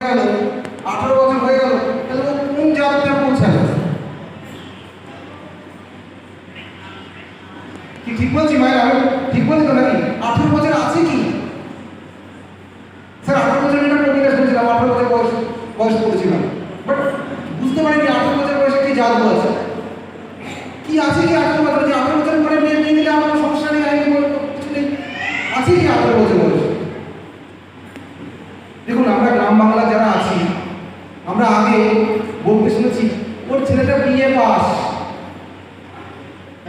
গেল বছর ঠিক বলছি মায়ের? আমি ঠিক বলছি তো নাকি? আঠারো বছর আছে কি? স্যার, আঠারো বছর এটা প্রতিকাশ করেছিলাম আঠারো বছর বয়স বয়স করেছিলাম বাট বুঝতে পারিনি আঠারো বছর বয়সে কি জাদু আছে। কি আছে কি আঠারো বছর যে আঠারো বছর পরে বিয়ে দিয়ে দিলে আমার কোনো সমস্যা নেই আইনি বলব কিছু নেই আছে কি আঠারো বছর বয়স দেখুন আমরা গ্রাম বাংলা যারা আছি আমরা আগে বলতে শুনেছি ওর ছেলেটা বিয়ে পাস।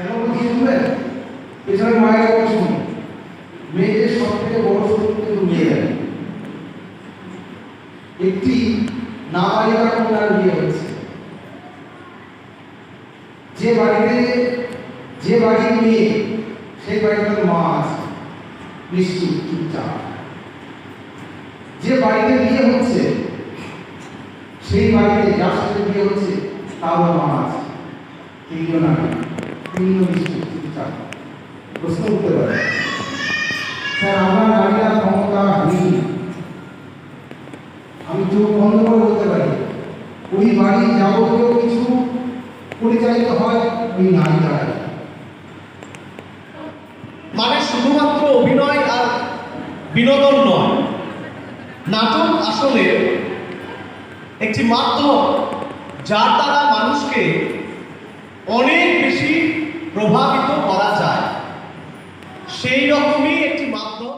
এখন কি শুনবেন পেছনে মায়ের কথা মেয়েদের সব থেকে বড় শত্রু কিন্তু মেয়েরা একটি নাবালিকা কন্যার বিয়ে হচ্ছে যে বাড়িতে যে বাড়ির মেয়ে সেই বাড়িতে মা আছে। নিশ্চুপ চুপচাপ। যে বাড়িতে বিয়ে সেই বাড়িতে যার সাথে বিয়ে হচ্ছে তারও মা আছে। তিনজন না, তিনজন নিশ্চুপ চুপচাপ প্রশ্ন উঠতে পারে। স্যার, আমার নারীরা ক্ষমতাহীন আমি চোখ বন্ধ করে বলতে পারি, ওই বাড়ির যাবতীয় কিছু পরিচালিত হয় ওই নারী দ্বারাই। মানে শুধুমাত্র অভিনয় আর বিনোদন নয়, নাটক আসলে একটি মাধ্যম যার দ্বারা মানুষকে অনেক বেশি প্রভাবিত করা যায়। সেই রকমই একটি মাধ্যম